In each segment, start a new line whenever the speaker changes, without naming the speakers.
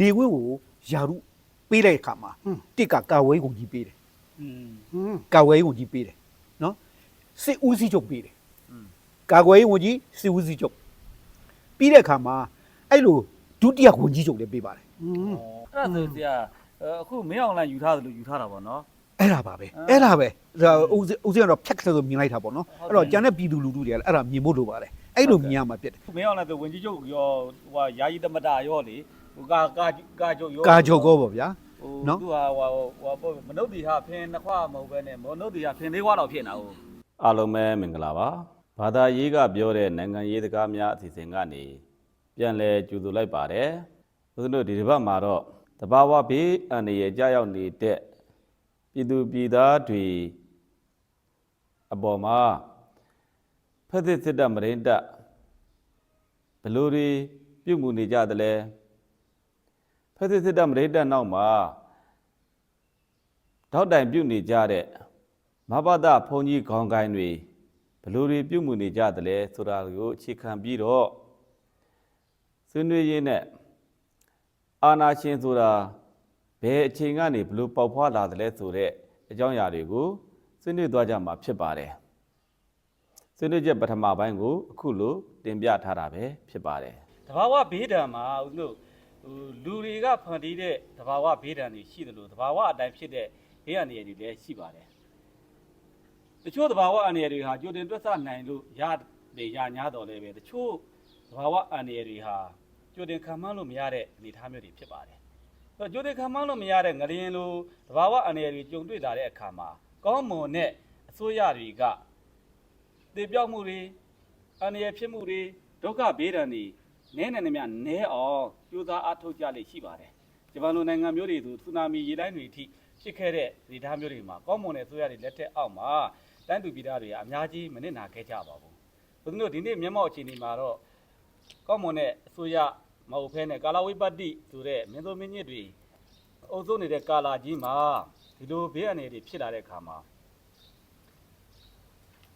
နေဝင်းကိုယာရုပေးလိုက်အခါမှာတစ်ကကာဝဲကိုကြီးပေးတယ်ကာဝဲကိုကြီးပေးတယ်နော်စစ်ဦးစီးချုပ်ပေးတယ်ကာကွယ်ရေးဝန်ကြီးစစ်ဦးစီးချုပ်ပြီးတဲ့အခါမှာအဲ့လိုဒုတိယဝန်ကြီးချုပ်လည်းပေးပါတယ်
အဲ့ဒါဆိုဆရာအခုမင်းအောင်လိုင်းယူထားသလိုယူထားတာပေါ့နော်
အဲ့ဒါပါပဲ
အဲ့
ဒါပဲဦးဦးစင်းကတော့ဖြတ်ခက်ဆိုမြင်လိုက်တာပေါ့နော်အဲ့တော့ကျန်တဲ့ပြည်သူလူထုတွေကလည်းအဲ့ဒါမြင်ဖို့လိုပါတယ်အဲ့လိုမြင်ရမှာဖြစ်တယ်
မင်းအောင်လိုင်းဆိုဝန်ကြီးချုပ်ရောဟိုဟာယာယီသမတာရောလေ ဟိုကာကာကာချုပ်ရော
ကာချုပ်ကောပေါ့ဗျာ
ဟို
နော်
သူဟာဟိုဟာဟိုဟာမနုဿီဟာဖင်နှစ်ခွမဟုတ်ပဲနဲ့မနုဿီဟာဖင်လေးခွတော့ဖြစ်နေတာဟုတ်
အားလုံးပဲမင်္ဂလာပါဘာသာရေးကပြောတဲ့နိုင်ငံရေးစကားများအစီအစဉ်ကနေပြန်လည်ကြိုဆိုလိုက်ပါတယ်ဦးဇင်းတို့ဒီတစ်ပတ်မှာတော့တဘာဝဘေးအန္တရာယ်ကြောက်နေတဲ့ပြည်သူပြည်သားတွေအပေါ်မှာဖက်သစ်စစ်တပ်မရင်တပ်ဘယ်လို့တွေပြုတ်မှုနေကြသလဲ ဖက်သစ်စစ်တပ်မရင်တပ်နောက်မှာထောက်တိုင်ပြုတ်နေကြတဲ့မဘဒဘုံကြီးခေါင်းကိုင်းတွေဘယ်လို့တွေပြုတ်မှုနေကြသလဲဆိုတာကိုအခြေခံပြီးတော့ဆွေးနွေးရင်းနဲ့အာနာရှင်ဆိုတာဘယ်အချိန်ကနေဘယ်လို့ပေါက်ဖွာလာသလဲဆိုတဲ့အကြောင်းအရာတွေကိုဆွေးနွေးသွားကြမှာဖြစ်ပါတယ်ဆွေးနွေးချက်ပထမပိုင်းကိုအခုလိုတင်ပြထားတာပဲဖြစ်ပါတယ်
တဘာဝဘေးဒဏ်မှာဦးဇင်းတို့ဟို လူတွေကဖန်တီးတဲ့တဘာဝဘေးဒဏ်တွေရှိတယ်လို့တဘာဝအတိုင်းဖြစ်တဲ့ဘေးအန္တရာယ်တွေလည်းရှိပါတယ်တချို့တဘာဝအန္တရာယ်တွေဟာကြိုတင်တွက်ဆနိုင်လို့ရတယ်ရညာတော်လည်းပဲတချို့တဘာဝအန္တရာယ်တွေဟာကြိုတင်ခံမှန်းလို့မရတဲ့အနေအထားမျိုးတွေဖြစ်ပါတယ်အဲ့တော့ကြိုတင်ခံမှန်းလို့မရတဲ့ငရင်လိုတဘာဝအန္တရာယ်တွေကြုံတွေ့လာတဲ့အခါမှာကောင်းမွန်တဲ့အစိုးရတွေကတည်ပြောက်မှုတွေအန္တရာယ်ဖြစ်မှုတွေဒုက္ခဘေးဒဏ်တွေနည်းနေနေမြနည်းအောင်ကြိုးစားအားထုတ်ကြလိမ့်ရှိပါတယ်။ဂျပန်လိုနိုင်ငံမျိုးတွေဆိုဆူနာမီရေတိုင်းတွေအထိဖြစ်ခဲ့တဲ့ဒေသမျိုးတွေမှာကောင်းမွန်တဲ့အစိုးရတွေလက်ထက်အောက်မှာတိုင်းသူပြည်သားတွေကအများကြီးမနစ်နာခဲ့ကြပါဘူး။ဘုရားတို့ဒီနေ့မျက်မှောက်အခြေအနေမှာတော့ကောင်းမွန်တဲ့အစိုးရမဟုတ်ဘဲနဲ့ကာလာဝိပတ္တိဆိုတဲ့မင်းတို့မင်းညစ်တွေအုပ်စိုးနေတဲ့ကာလာကြီးမှာဒီလိုဘေးအန္တရာယ်တွေဖြစ်လာတဲ့အခါမှာ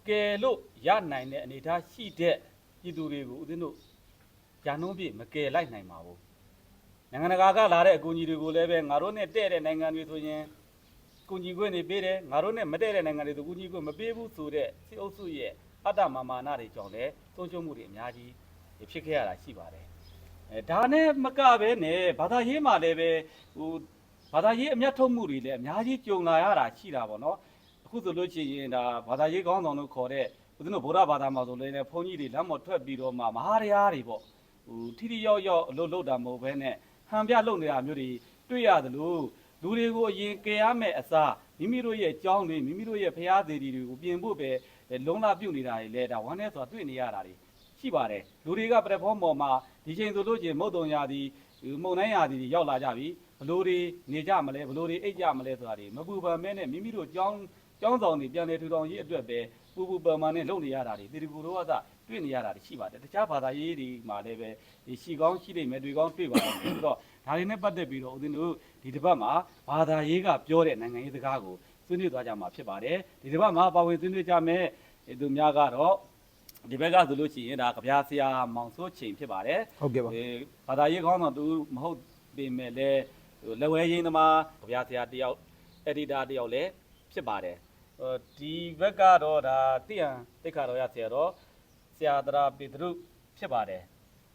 ကယ်လို့ရနိုင်တဲ့အနေအထားရှိတဲ့ပြည်သူတွေကိုဦးဇင်းတို့ ညာနှုံးပြည့်မကယ်လိုက်နိုင်ပါဘူးနိုင်ငံတကာကလာတဲ့အကူအညီတွေကိုလည်းပဲငါတို့နဲ့တဲ့တဲ့နိုင်ငံတွေဆိုရင်ကူညီခွင့်တွေပေးတယ်ငါတို့နဲ့မတဲ့တဲ့နိုင်ငံတွေဆိုကူညီခွင့်မပေးဘူးဆိုတဲ့စီအုပ်စုရဲ့အတ္တမာမာနတွေကြောင့်လည်းသုံးချုံမှုတွေအများကြီးဖြစ်ခဲ့ရတာရှိပါတယ်အဲဒါနဲ့မကပဲနဲ့ဘာသာရေးမှာလည်းပဲဟိုဘာသာရေးအမျက်ထုတ်မှုတွေလည်းအများကြီးကြုံလာရတာရှိတာပေါ့နော်အခုဆိုလို့ရှိရင်ဒါဘာသာရေးကောင်းဆောင်လို့ခေါ်တဲ့ဦးဇင်းတို့ဗုဒ္ဓဘာသာမှာဆိုလည်းဘုန်းကြီးတွေလမ်းပေါ်ထွက်ပြီးတော့မှမဟာတရားတွေပေါ့ ဟိုထိထိရောက်ရောက်အလုပ်လုပ်တာမဟုတ်ဘဲနဲ့ဟန်ပြလုပ်နေတာမျိုးတွေတွေ့ရသလိုလူတွေကိုအရင်ကယ်ရမယ့်အစားမိမိတို့ရဲ့ကြောင်းတွေမိမိတို့ရဲ့ဖရာသေးတွေကိုပြင်ဖို့ပဲလုံလပြုတ်နေတာတွေလဲဒါဝမ်းနဲ့ဆိုတာတွေ့နေရတာတွေရှိပါတယ်လူတွေကပလက်ဖောင်းပေါ်မှာဒီချိန်ဆိုလို့ရှိရင်မုတ်တုံရသည်မုံတိုင်းရသည်တွေရောက်လာကြပြီဘလို့တွေနေကြမလဲဘလို့တွေအိတ်ကြမလဲဆိုတာတွေမပူပန်မဲနဲ့မိမိတို့ကြောင်းကျောင်းဆောင်တွေပြန်လည်ထူထောင်ရေးအတွက်ပဲပူပူပန်ပန်နဲ့လုပ်နေရတာတွေတီတီကူတို့ကသာ တွေ့နေရတာတွေရှိပါတယ်တခြားဘာသာရေးတွေမှာလည်းပဲဒီရှိကောင်းရှိနေမယ်တွေ့ကောင်းတွေ့ပါတယ်ဆိုတော့ဒါတွေနဲ့ပတ်သက်ပြီးတော့ဦးဇင်းတို့ဒီတစ်ပတ်မှာဘာသာရေးကပြောတဲ့နိုင်ငံရေးစကားကိုဆွေးနွေးသွားကြမှာဖြစ်ပါတယ်ဒီတစ်ပတ်မှာပါဝင်ဆွေးနွေးကြမယ်သူများကတော့ဒီဘက်ကဆိုလို့ရှိရင်ဒါကြပြားဆရာမောင်စိုးချိန်ဖြစ်ပါတယ်
ဟုတ်ကဲ့ပါ
အဲဘာသာရေးကောင်းဆောင်သူမဟုတ်ပေမဲ့လည်းဟိုလက်ဝဲရင်းသမားကြပြားဆရာတယောက်အက်ဒီတာတယောက်လည်းဖြစ်ပါတယ်ဟိုဒီဘက်ကတော့ဒါတိယံတိတ်ခါတော်ရဆရာတော် ဆရာတရာပေတရုဖြစ်ပါတယ်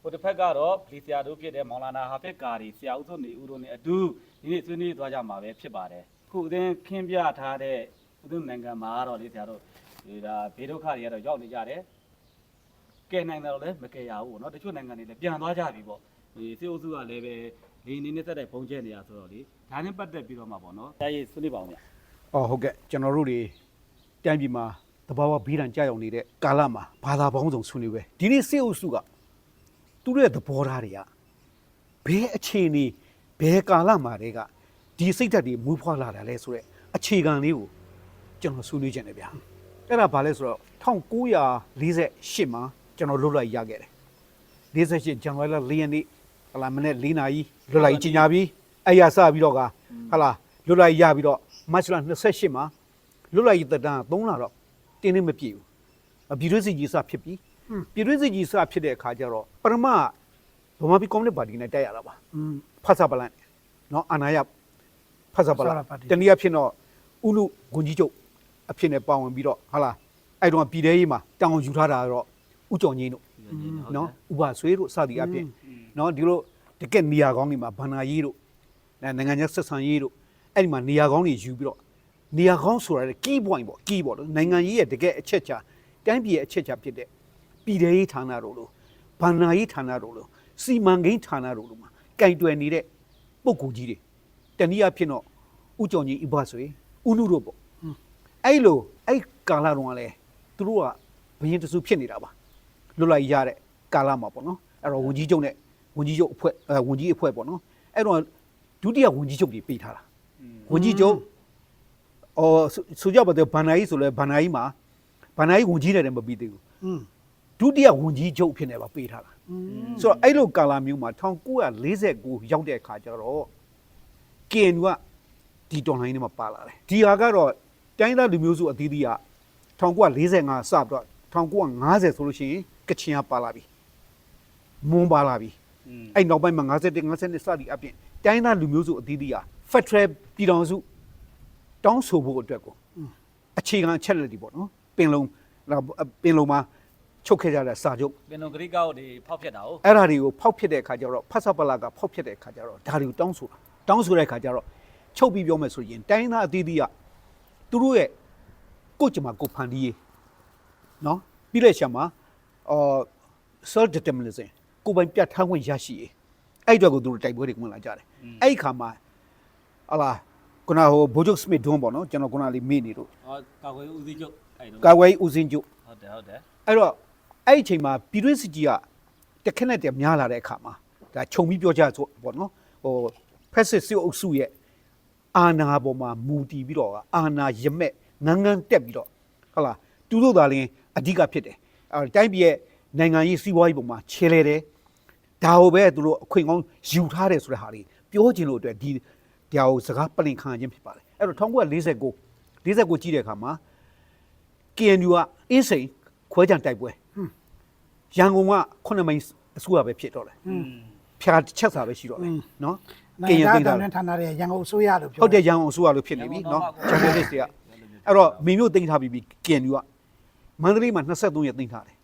ဟိုတစ်ဖက်ကတော့ပလီဆရာတို့ဖြစ်တဲ့မောင်လာနာဟာဖက်ကာရီဆရာဦးစုနေဦးတို့နဲ့အတူဒီနေ့ဆွေးနွေးသွားကြမှာပဲဖြစ်ပါတယ်ခုအင်းခင်းပြထားတဲ့ဦးတို့နိုင်ငံမှာတော့လေဆရာတို့ဒီဒါဘေးဒုက္ခတွေကတော့ရောက်နေကြတယ်ကဲနိုင်တယ်တော့လည်းမကဲရဘူးပေါ့နော်တချို့နိုင်ငံတွေလည်းပြန်သွားကြပြီပေါ့ဒီစေအုပ်စုကလည်းပဲလင်းနေနေသက်တဲ့ဘုံကျဲနေရဆိုတော့လေဒါနဲ့ပတ်သက်ပြီးတော့မှပေါ့နော်တရားရေးဆွေးနွေးပါအောင်ဗျ
အော်ဟုတ်ကဲ့ကျွန်တော်တို့တွေတန်းပြည်မှာ တဘာဝဘီးတန်ကြာရောက်နေတဲ့ကာလမှာဘာသာပေါင်းစုံဆွေးနွေးပဲဒီနေ့စေအုပ်စုကသူတို့ရဲ့သဘောထားတွေကဘယ်အခြေအနေဘယ်ကာလမှာတွေကဒီစိတ်ဓာတ်တွေမူးဖွားလာတာလဲဆိုတော့အခြေခံလေးကိုကျွန်တော်ဆွေးနွေးခြင်းတယ်ဗျာအဲ့ဒါဘာလဲဆိုတော့1948မှာကျွန်တော်လွတ်လပ်ရေးရခဲ့တယ်48ဇန်နဝါရီလ4ရက်နေ့ဟလာမနေ့4နာရီလွတ်လပ်ရေးကြီးညာပြီးအဲ့ရစပြီးတော့ကဟလာလွတ်လပ်ရေးရပြီးတော့မတ်လ28မှာလွတ်လပ်ရေးသက်တမ်း3လတော့ တင်းနေမပြည့်ဘူးအပြည်တွင်းစီကြီးစဖြစ်ပြီးပြည်တွင်းစီကြီးစဖြစ်တဲ့အခါကျတော့ပရမဗမာပြည်ကွန်မြူနစ်ပါတီနဲ့တက်ရတာပါ
อืม
ဖတ်စာပလန်နော်အာနာယဖတ်စာပလန်
ဖတ်စာပါတီ
တနည်းအားဖြင့်တော့ဥလူဂွန်ကြီးချုပ်အဖြစ်နဲ့ပါဝင်ပြီးတော့ဟာလားအဲ့တော့ပြည်သေးရေးမှာတောင်းယူထားတာကတော့ဥကြော်ငင်းတို့နော်ဥပဆွေးတို့စသည်အပြင်နော်ဒီလိုတကက်နေရာကောင်းတွေမှာဘာနာရေးတို့အဲနိုင်ငံခြားဆက်ဆံရေးတို့အဲ့ဒီမှာနေရာကောင်းတွေယူပြီးတော့ နေရာကောင်းဆိုတာလေ key point ပေါ့ key ပေါ့နော်နိုင်ငံရေးရဲ့တကက်အချက်ချာတိုင်းပြည်ရဲ့အချက်ချာဖြစ်တဲ့ပြည်သေးရေးဌာနတို့လို့ဘာနာရေးဌာနတို့လို့စီမံကိန်းဌာနတို့လို့မှာကင်တွယ်နေတဲ့ပုံကူကြီးတွေတနည်းအားဖြင့်တော့ဥကြော်ကြီးဥပဆွေဥနုတို့ပေါ့အဲ့လိုအဲ့ကာလတုန်းကလည်းသူတို့ကဘရင်တစုဖြစ်နေတာပါလွတ်လိုက်ရတဲ့ကာလမှာပေါ့နော်အဲ့တော့ဝန်ကြီးချုပ်နဲ့ဝန်ကြီးချုပ်အဖွဲ့အဲဝန်ကြီးအဖွဲ့ပေါ့နော်အဲ့တော့ဒုတိယဝန်ကြီးချုပ်တွေပေးထားတာဝန်ကြီးချုပ် အော်ဆိုကြပါတော့ဘန်နာကြီးဆိုလဲဘန်နာကြီးမှာဘန်နာကြီးဝင်ကြီးတယ်တည်းမပြီးသေးဘူး
อืม
ဒုတိယဝင်ကြီးချုပ်ဖြစ်နေပါပေးထားတာဆိုတော့အဲ့လိုကာလာမျိုးမှာ1949ရောက်တဲ့အခါကျတော့ကင်ကဒီတော်လိုင်းထဲမှာပါလာတယ်ဒီဟာကတော့တိုင်းသားလူမျိုးစုအသီးသီးက1945စပြီးတော့1950ဆိုလို့ရှိရင်ကချင်ကပါလာပြီမွန်ပါလာပြီအဲ့နောက်ပိုင်းမှာ51 52စသည့်အပြင်တိုင်းသားလူမျိုးစုအသီးသီးဟာ Federal ပြည်တော်စု တောင်းဆိုဖို့အတွက်ကိုအခြေခံအချက်လက်တွေပေါ့နော်ပင်လုံပင်လုံမှာချုပ်ခဲ့ကြတဲ့စာချုပ်
ပင်တော်ဂရိကောက်တွေဖောက်ဖြတ်တာ哦
အဲ့ဓာတွေကိုဖောက်ဖြစ်တဲ့အခါကျတော့ဖတ်ဆပ်ပလာကဖောက်ဖြစ်တဲ့အခါကျတော့ဒါတွေကိုတောင်းဆိုတာတောင်းဆိုတဲ့အခါကျတော့ချုပ်ပြီးပြောမယ်ဆိုရင်တိုင်းသားအသီးသီးကသူတို့ရဲ့ကိုယ့်ကြမှာကိုယ်ဖန်တီးရေးနော်ပြီးလက်ရှာမှာအော် self determination ကိုယ်ပိုင်ပြတ်ထားခွင့်ရရှိရေးအဲ့အတွက်ကိုသူတို့တိုက်ပွဲတွေဝင်လာကြတယ်အဲ့ဒီခါမှာဟာလာ ခုနဟိုဘိုဂျုတ်စမစ်ဒွန်းပေါ့နော်ကျွန်တော်ခုနလေးမေ့နေလို့
ဟောကာကွယ်ဦးစီးချုပ်အဲ့တော့
ကာဝေးဦးစင်းကျုပ်
ဟုတ်တယ်ဟုတ်တယ်
အဲ့တော့အဲ့ဒီအချိန်မှာပြည်တွင်းစစ်ကြီးကတခက်နဲ့တည်းများလာတဲ့အခါမှာဒါခြုံပြီးပြောကြဆိုပေါ့နော်ဟိုဖက်စစ်စစ်အုပ်စုရဲ့အာဏာပေါ်မှာမူတည်ပြီးတော့အာဏာရမက်ငန်းငန်းတက်ပြီးတော့ဟုတ်လားသူတို့သာလင်းအဓိကဖြစ်တယ်အဲတိုင်းပြည်ရဲ့နိုင်ငံရေးစီးပွားရေးပုံမှာခြေလဲတယ်ဒါကိုပဲသူတို့အခွင့်ကောင်းယူထားတယ်ဆိုတဲ့ဟာလေးပြောချင်လို့အတွက်ဒီ တရားကိုစကားပလင်ခံခြင်းဖြစ်ပါတယ်အဲ့တော့1949 49ကြီးတဲ့အခါမှာ KNU ကအင်းစိန်ခွဲကြံတိုက်ပွဲရန်ကုန်က9မိုင်အစိုးရပဲဖြစ်တော့တယ်ဖြာတစ်ချက်စာပဲရှိတော့တယ်နော်
နိုင်ငံ
သိ
သား
မ်း
တော
ထား
င်း
တယ်
နှန်းဌာနရဲ့ရန်ကုန်အစိုးရလို့ပြော
ဟုတ်တယ်ရန်ကုန်အစိုးရလို့ဖြစ်နေပြီနော်ဂျာနယ်လစ်တွေကအဲ့တော့မင်းမျိုးသိမ်းထားပြီးပြီ KNU ကမန္တလေးမှာ23ရက်သိမ်းထားတယ်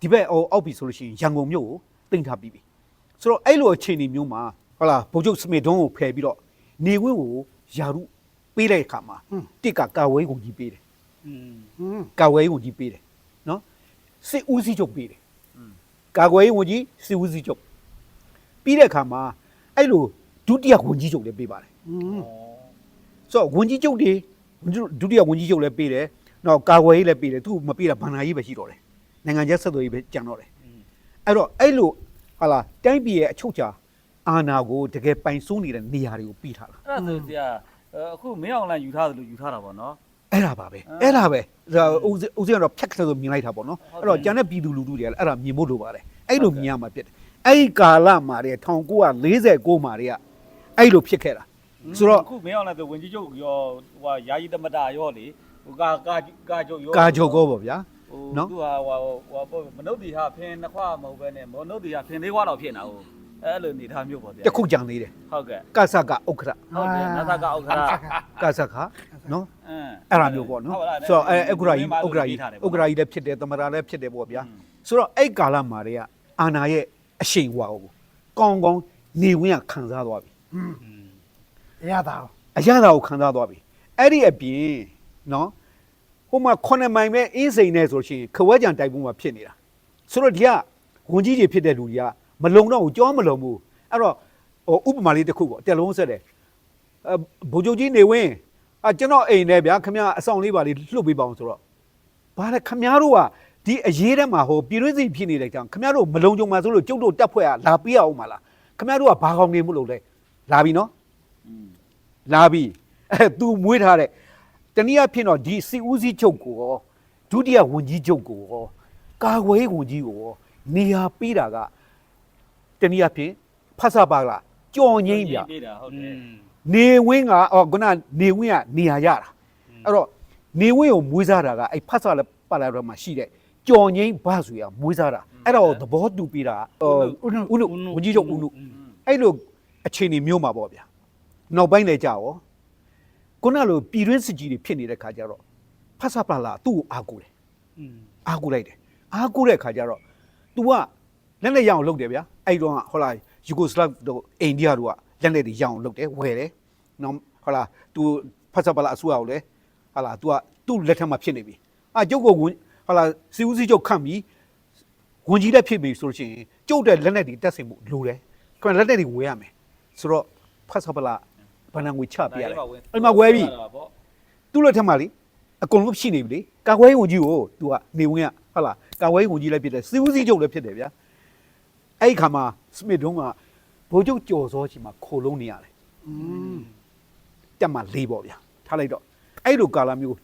ဒီဘက်အော်အောက်ပြီဆိုလို့ရှိရင်ရန်ကုန်မြို့ကိုသိမ်းထားပြီးပြီဆိုတော့အဲ့လိုအခြေအနေမျိုးမှာဟုတ်လားဗိုလ်ချုပ်စမစ်ဒွန်းကိုဖယ်ပြီးတော့ နေဝင်းကိုယာရုပေးလိုက်အခါမှာတစ်ကကာဝဲကိုကြီးပေးတယ်ကာဝဲကိုကြီးပေးတယ်နော်စစ်ဦးစီးချုပ်ပေးတယ်ကာကွယ်ရေးဝန်ကြီးစစ်ဦးစီးချုပ်ပြီးတဲ့အခါမှာအဲ့လိုဒုတိယဝန်ကြီးချုပ်လည်းပေးပါတယ်ဆိုတော့ဝန်ကြီးချုပ်တွေဒုတိယဝန်ကြီးချုပ်လည်းပေးတယ်နောက်ကာကွယ်ရေးလည်းပေးတယ်သူမပေးတာဘဏ္ဍာရေးပဲရှိတော့တယ်နိုင်ငံခြားဆက်သွယ်ရေးပဲကြံတော့တယ်အဲ့တော့အဲ့လိုဟာလာတိုင်းပြည်ရဲ့အချုပ်ချာ အာဏာကိုတကယ်ပိုင်စိုးနေတဲ့နေရာတွေကိုပြီးထားတာ
အဲ့ဒါဆိုဆရာအခုမင်းအောင်လိုင်းယူထားတယ်လို့ယူထားတာပေါ့နော်
အဲ့ဒါပါပဲအဲ့ဒါပဲဒါဦးစဦးစင်းကတော့ဖြတ်ခက်ဆိုမြင်လိုက်တာပေါ့နော်
ဟုတ်တယ်
အဲ့တော့ကျန်တဲ့ပြည်သူလူထုတွေကလည်းအဲ့ဒါမြင်ဖို့လိုပါတယ်အဲ့လိုမြင်ရမှာဖြစ်တယ်အဲ့ဒီကာလမှာတည်း1949မှာတည်းကအဲ့လိုဖြစ်ခဲ့တာ ဆိုတော့
အခုမင်းအောင်လိုင်းဆိုဝင်ကြီးချုပ်ရောဟိုယာယီသမတာရောလေဟိုကာကာကာချုပ်ရော
ကာချုပ်ကောပေါ့ဗျာ
ဟို
နော်
သူဟာဟိုဟိုမနုဿီဟာဖင်နှစ်ခွမဟုတ်ပဲနဲ့မနုဿီဟာဖင်လေးခွတော့ဖြစ်နေတာဟို အဲ့လိုနေထားမျိုးပေါ့ဗျာ
တစ်ခုကြံသေးတယ်
ဟုတ်ကဲ့
ကဆကဥက္ခရ
ဟုတ်တယ်နတ်သကဥက္ခရာ
ကဆခနော်
အင်း
အဲ့ဒါမျိုးပေါ့နော်ဆိုတော့အဲ့ဥက္ခရကြီးဥက္ခရကြီးဥက္ခရကြီးလည်းဖြစ်တယ်သမရာလည်းဖြစ်တယ်ပေါ့ဗျာဆိုတော့အဲ့ကာလမှာတည်းကအာနာရဲ့အရှိန်ဝါကိုကောင်းကောင်းနေဝင်ကခံစားသွားပြီ
ရတာအောင်
အရသာကိုခံစားသွားပြီအဲ့ဒီအပြင်နော်ဟိုမှာ9မိုင်ပဲအင်းစိန်နဲ့ဆိုလို့ရှိရင်ခဝဲကြံတိုက်ပွဲမှာဖြစ်နေတာဆိုတော့ဒီကဝန်ကြီးတွေဖြစ်တဲ့လူတွေက မလုံတော့ဘူးကြောမလုံဘူးအဲ့တော့ဟိုဥပမာလေးတစ်ခုပေါ့တယ်လုံးဆက်တယ်အဲဘိုလ်ချုပ်ကြီးနေဝင်းအကျွန်တော်အိမ်နဲ့ဗျာခမရအဆောင်လေးပါလေးလှုပ်ပေးပါအောင်ဆိုတော့ဘာလဲခမရတို့ကဒီအရေးထဲမှာဟိုပြည်တွင်းစီဖြစ်နေတဲ့ကြောင်ခမရတို့မလုံကြုံမှာဆိုလို့ကျုပ်တို့တက်ဖွဲ့ကလာပေးရအောင်မလားခမရတို့ကဘာကောင်းနေမှုလို့လဲလာပြီနော်လာပြီအဲ तू မွေးထားတဲ့တနည်းအားဖြင့်တော့ဒီစီဦးစီးချုပ်ကိုရောဒုတိယဝန်ကြီးချုပ်ကိုရောကာကွယ်ရေးဝန်ကြီးကိုရောနေရာပေးတာက တနည်းအားဖြင့်ဖတ်စာပါကလားကြော်ငိမ့်ပြ
ပေးတာဟုတ်တယ်
နေဝင်းကအော်ခုနနေဝင်းကနေရာရတာအဲ့တော့နေဝင်းကိုမွေးစားတာကအဲ့ဖတ်စာလည်းပါလာတော့မှရှိတဲ့ကြော်ငိမ့်ဘဆိုရမွေးစားတာအဲ့တော့သဘောတူပေးတာဟိုဥနုဝန်ကြီးချုပ်ဥနု အဲ့လို အခြေအနေမျိုးမှာပေါ့ဗျာနောက်ပိုင်းလည်းကြာရောခုနလိုပြည်တွင်းစစ်ကြီးတွေဖြစ်နေတဲ့ခါကျတော့ဖတ်ဆပ်ပလာလာသူ့ကိုအားကိုးတယ်
อืม
အားကိုးလိုက်တယ်အားကိုးတဲ့ခါကျတော့ तू ကလက်လက်ရအောင်လုပ်တယ်ဗျာ အဲ့တော့ကဟောလာယူဂိုစလဗ်တို့အိန္ဒိယတို့ကလက်လက်တွေရအောင်လုပ်တယ်ဝယ်တယ်နော်ဟောလာ तू ဖတ်ဆပ်ပလာအစိုးရကိုလည်းဟောလာ तू ကသူ့လက်ထက်မှာဖြစ်နေပြီအာကျုပ်ကိုဝင်ဟောလာစီဦးစီးချုပ်ခန့်ပြီးဝင်ကြီးလက်ဖြစ်ပြီဆိုလို့ရှိရင်ကျုပ်တဲ့လက်လက်တွေတက်ဆင်မှုလိုတယ်ခဏလက်လက်တွေဝယ်ရမယ်ဆိုတော့ဖတ်ဆပ်ပလာဘဏ္ဍာငွေချပြရတယ်အဲ့မှာဝယ်ပြီ
ပေါ့
သူ့လက်ထက်မှာလေအကုန်လုံးဖြစ်နေပြီလေကာကွယ်ရေးဝန်ကြီးကို तू ကနေဝင်ရဟုတ်လားကာကွယ်ရေးဝန်ကြီးလည်းဖြစ်တယ်စီဦးစီးချုပ်လည်းဖြစ်တယ်ဗျာ အဲ့ဒီခါမှာစမစ်တုံးကဘိုးချုပ်ကြော်စောချီမှာခိုလုံးနေရတယ်
อืม
တက်မှာလေးပေါ့ဗျာထားလိုက်တော့အဲ့လိုကာလမျိုး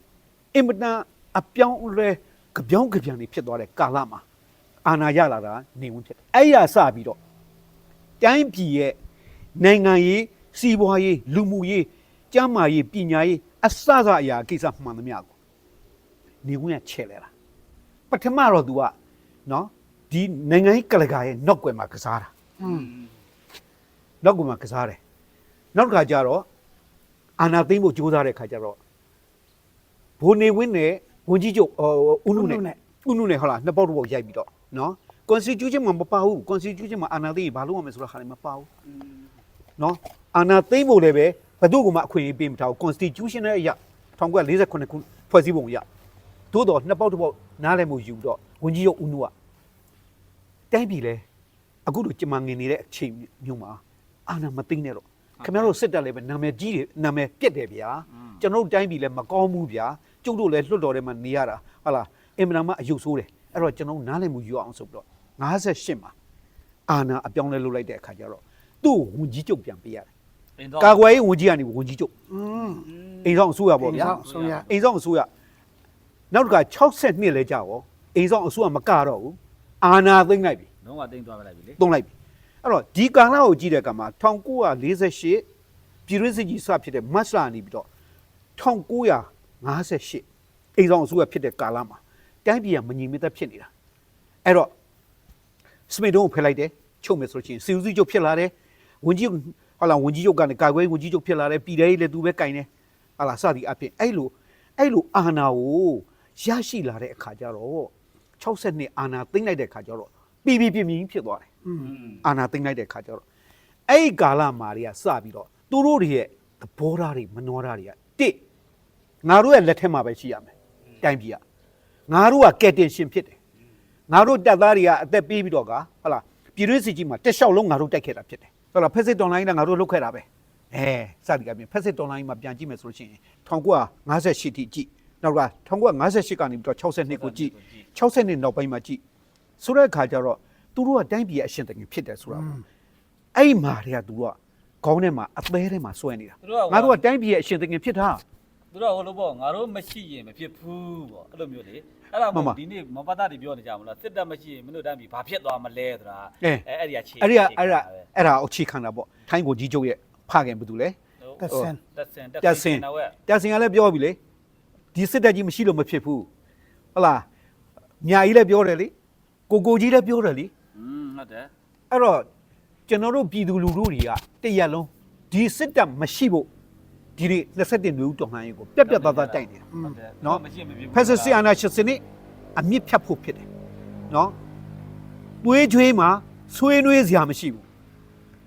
အင်မတန်အပြောင်းအလဲကြပြောင်းကြပြန်နေဖြစ်သွားတဲ့ကာလမှာအာနာရလာတာနေဝင်ဖြစ်တယ်အဲ့ရစပြီးတော့တိုင်းပြည်ရဲ့နိုင်ငံရေးစီးပွားရေးလူမှုရေးကျန်းမာရေးပညာရေးအစစအရာကိစ္စမှန်သမျှကိုနေဝင်ရချဲ့လဲတာပထမတော့ तू ကနော် ဒီနိုင်ငံရေးကလကာရဲ့နောက်ွယ်မှာကစားတာ
อืม
နောက်ကွယ်မှာကစားတယ်နောက်တစ်ခါကျတော့အာနာသိမ့်ဖို့ကြိုးစားတဲ့ခါကျတော့ဘိုးနေဝင်းနဲ့ဝန်ကြီးချုပ်အော်ဦးနုနဲ့ဦးနုနဲ့ဟုတ်လားနှစ်ပေါက်တစ်ပေါက်ရိုက်ပြီးတော့နော် constitution မှာမပါဘူး constitution မှာအာနာသိမ့်ရင်ဘာလို့ရမလဲဆိုတော့ခါလည်းမပါဘူးနော်အာနာသိမ့်ဖို့လည်းပဲဘယ်သူ့ကမှအခွင့်အရေးပေးမထားဘူး constitution နဲ့အရာ1948ခုဖွဲ့စည်းပုံအရသို့တော့နှစ်ပေါက်တစ်ပေါက်နားလည်မှုယူတော့ဝန်ကြီးချုပ်ဦးနုက တိုင်းပြည်လဲအခုတို့ကြင်မငင်နေတဲ့အချိန်မျိုးမှာအာနာမသိမ့်နဲ့တော့ခင်ဗျားတို့စစ်တပ်လည်းပဲနာမည်ကြီးတယ်နာမည်ပြက်တယ်ဗျာကျွန်တော်တို့တိုင်းပြည်လည်းမကောင်းဘူးဗျာကျုပ်တို့လည်းလွတ်တော်ထဲမှာနေရတာဟုတ်လားအင်မတန်မှအယုတ်ဆိုးတယ်အဲ့တော့ကျွန်တော်တို့နားလည်မှုယူအောင်ဆိုပြီးတော့58မှာအာနာအပြောင်းလဲလုပ်လိုက်တဲ့အခါကျတော့သူ့ကိုဝန်ကြီးချုပ်ပြန်ပေးရတယ်ကာကွယ်ရေးဝန်ကြီးကနေဝန်ကြီးချုပ်
อืม
အိမ်ဆောင်အစိုးရပေါ့ဗျာ
အိမ်ဆောင်အစိုးရ
အိမ်ဆောင်အစိုးရနောက်တစ်ခါ60နှစ်လဲကြာရောအိမ်ဆောင်အစိုးရမကတော့ဘူး အာနာသိမ့်လိုက်ပြီ
လုံးဝတိမ့်သွားပြလိုက်ပြီလေ
သုံးလိုက်ပြီအဲ့တော့ဒီကာလကိုကြည့်တဲ့အခါမှာ1948ပြည်တွင်းစစ်ကြီးစဖြစ်တဲ့မတ်လနေပြီးတော့1958အိမ်ဆောင်အစိုးရဖြစ်တဲ့ကာလမှာတိုင်းပြည်ကမညီမသက်ဖြစ်နေတာအဲ့တော့စမစ်တုံးကိုဖယ်လိုက်တယ်ချုပ်မယ်ဆိုလို့ချင်းစီဦးစီးချုပ်ဖြစ်လာတယ်ဝန်ကြီးဟလာဝန်ကြီးချုပ်ကနေကာကွယ်ရေးဝန်ကြီးချုပ်ဖြစ်လာတယ်ပြည်ထောင်လည်းသူပဲကင်တယ်ဟလာစသည်အဖြစ်အဲ့လိုအဲ့လိုအာဏာကိုရရှိလာတဲ့အခါကျတော့ 60နှစ်အာဏာသိမ်းလိုက်တဲ့အခါကျတော့ပြည်ပြည်ပြင်းပြင်းဖြစ်သွားတယ်
อืม
အာနာသိမ့်လိုက်တဲ့ခါကျတော့အဲ့ဒီကာလမှာတွေကစပြီးတော့သူတို့တွေရဲ့သဘောထားတွေမနှောထားတွေကတစ်ငါတို့ရဲ့လက်ထက်မှာပဲရှိရမယ်တိုင်းပြည်ကငါတို့ကကယ်တင်ရှင်ဖြစ်တယ်ငါတို့တပ်သားတွေကအသက်ပေးပြီးတော့ကဟုတ်လားပြည်တွင်းစစ်ကြီးမှာတက်လျှောက်လုံးငါတို့တိုက်ခဲ့တာဖြစ်တယ်ဟုတ်လားဖက်စစ်တော်လိုင်းကငါတို့လုပ်ခဲ့တာပဲအဲစသည်ကပြင်ဖက်စစ်တော်လိုင်းမှာပြန်ကြည့်မယ်ဆိုလို့ရှိရင်1958တိကြည့် နောက်က1958ကနေပြီးတော့62ကိုကြည့်60နှစ်နောက်ပိုင်းမှာကြည့်ဆိုတဲ့အခါကျတော့သူတို့ကတိုင်းပြည်ရဲ့အရှင်တကယ်ဖြစ်တယ်ဆိုတာပေါ့အဲ့ဒီမာတွေကသူကခေါင်းထဲမှာအသေးထဲမှာစွဲနေတာ
သူတို့က
ငါတို့ကတိုင်းပြည်ရဲ့အရှင်သခင်ဖြစ်တာ
သူတို့ကဟိုလိုပေါ့ငါတို့မရှိရင်မဖြစ်ဘူးပေါ့အဲ့လိုမျိုးလေအဲ့ဒါ
မှန်ပါ
မို့ဒီနေ့မပတ်သားတွေပြောနေကြမလားစစ်တပ်မရှိရင်မင်းတို့တန်းပြီဘာဖြစ်သွားမလဲဆိုတာ
အဲ
အဲ့အဲ့ဒီကခြေ
အဲ့ဒီကအဲ့ဒါအဲ့ဒါအခြေခံတာပေါ့ထိုင်းကိုကြီးချုပ်ရဲ့ဖခင်ဘာတူလဲ
တက်ဆန်
တက်စင်
တက်ဆင်
တော့ဝက်
တက်စင်ကလည်းပြောပြီလေ ဒီစစ်တပ်ကြီးမရှိလို့မဖြစ်ဘူးဟုတ်လားညာကြီးလည်းပြောတယ်လေကိုကိုကြီးလည်းပြောတယ်လေ
อืมဟုတ်တယ်
အဲ့တော့ကျွန်တော်တို့ပြည်သူလူထုတွေကတရက်လုံးဒီစစ်တပ်မရှိဖို့ဒီနေ့27နွေဦးတော်လှန်ရေးကိုပြက်ပြက်သားသားတိုက်နေတာ
ဟုတ်တယ်
နော်
မရှိရင်မဖြစ်ဘူး
ဖက်စစ်ဆီအာနာရှင်စနစ်အမြင့်ဖြတ်ဖို့ဖြစ်တယ်နော်သွေးကြွေးမှာဆွေးနွေးစရာမရှိဘူး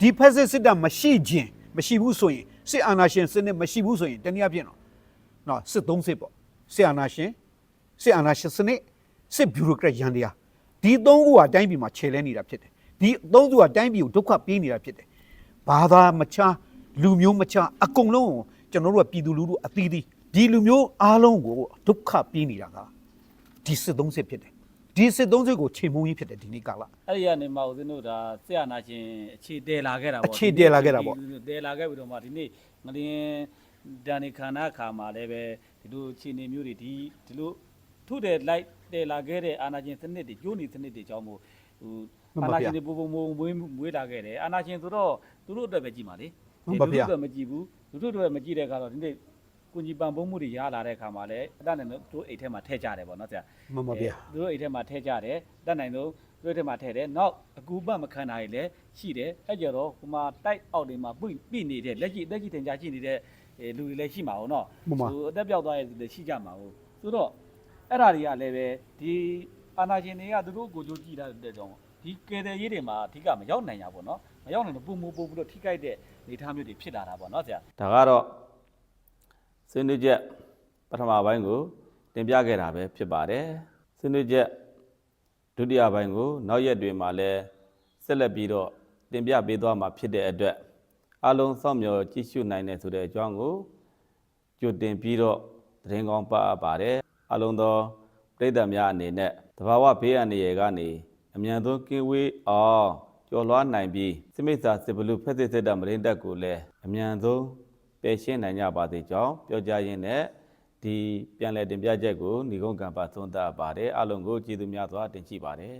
ဒီဖက်စစ်စစ်တပ်မရှိခြင်းမရှိဘူးဆိုရင်စစ်အာနာရှင်စနစ်မရှိဘူးဆိုရင်တနည်းအားဖြင့်တော့နော်စစ်သုံးစစ်ပေါ့ စစ်အာနာရှင်စစ်အာနာရှင်စနစ်စစ်ဘျူရိုကရက်ရန်တရားဒီသုံးခုကတိုင်းပြည်မှာခြေလဲနေတာဖြစ်တယ်ဒီသုံးခုကတိုင်းပြည်ကိုဒုက္ခပေးနေတာဖြစ်တယ်ဘာသာမချလူမျိုးမချအကုန်လုံးကိုကျွန်တော်တို့ကပြည်သူလူထုအသီးသီးဒီလူမျိုးအားလုံးကိုဒုက္ခပေးနေတာကဒီစစ်သုံးစစ်ဖြစ်တယ်ဒီစစ်သုံးစစ်ကိုချိန်မုံကြီးဖြစ်တယ်ဒီနေ့ကာလ
အဲ့ဒီကနေမှဦးဇင်းတို့ဒါဆရာနာရှင်အခြေတဲလာခဲ့တာပေါ့
အခြေတည်လာခဲ့တာပေါ့
တဲလာခဲ့ပြီးတော့မှဒီနေ့ငလင်း ဒါနေခန္ဓာခါမှာလည်းပဲဒီလိုအခြေအနေမျိုးတွေဒီဒီလိုထုတဲ့လိုက်တဲလာခဲ့တဲ့အာနာရှင်စနစ်တွေကျိုးနေစနစ်တွေကြောင့်မို့ဟို
မှန်
အာ
ပါ
နာ
ဗျာ
ရှင်တွေပုံပုံမွေးမွေးလာခဲ့တယ်အာနာရှင်ဆိုတော့သူတို့အတွက်ပဲကြည်ပါလေ
မှန်ပါဗျာ
လူတို့အတွက်မကြည်ဘူးလူတို့အတွက်မကြည်တဲ့အခါတော့ဒီနေ့ကုညီပံပုံးမှုတွေရလာတဲ့အခါမှာလည်းအတတ်နဲ့တို့အိတ်ထဲမှာထည့်ကြတယ်ပေါ့နော်ဆရာ
မှန်ပါဗျာ
အဲသူတို့အိတ်ထဲမှာထည့်ကြတယ်တတ်နိုင်တော့ဟသူတို့ထဲမှာထည့်တယ်နောက်အကူပတ်မခံတာတွေလည်းရှိတယ်အဲ့ကြတော့ဟိုမှာတိုက်အောက်တွေမှာပြိပြနေတဲ့လက်ရှိလက်ရှိတင်ကြရှိနေတဲ့ အဲလူတွေလည်းရှိမှာဟုတ်နော်
မှန်ပါ
ဟိုအသက်ပြောက်သွားတဲ့လူတွေရှိကြမှာဟုတ်ဆိုတော့အဲ့ဓာတွေကလည်းပဲဒီအာနာရှင်တွေကသူတို့ကိုကြိုးကြည့်တာတဲ့ကြောင့်ဒီကယ်တယ်ရေးတွေမှာအဓိကမရောက်နိုင်ကြဘူးနော်မရောက်နိုင်တော့ပုံမပုံပြီးတော့ထိခိုက်တဲ့နေသားမျိုးတွေဖြစ်လာတာပေါ့နော်ဆရာ
ဒါကတော့ဆွေးနွေးချက်ပထမပိုင်းကို တင်ပြခဲ့တာပဲဖြစ်ပါတယ်ဆွေးနွေးချက်ဒုတိယပိုင်းကို နောက်ရက်တွေမှာလည်းဆက်လက်ပြီးတော့တင်ပြပေးသွားမှာဖြစ်တဲ့အတွက် အလုံးစောင့်မျှော်ကြည့်ရှုနိုင်တယ်ဆိုတဲ့အကြောင်းကိုကြိုတင်ပြီးတော့သတင်းကောင်းပါအပ်ပါတယ်အလုံးသောပြည်သက်များအနေနဲ့တဘာဝဘေးအန္တရာယ်ကနေအမြန်ဆုံးကင်းဝေးအောင်ကျော်လွှားနိုင်ပြီးစိမိတ်စာစစ်ဘလူဖက်စစ်စစ်တမရင်းတက်ကိုလည်းအမြန်ဆုံးပယ်ရှင်းနိုင်ကြပါသေးကြောင်းပြောကြားရင်းနဲ့ဒီပြန်လည်တင်ပြချက်ကိုညီကုန်းကံပါသုံးသပ်ပါတယ်အလုံးကိုကျေးဇူးများစွာတင်ရှိပါတယ်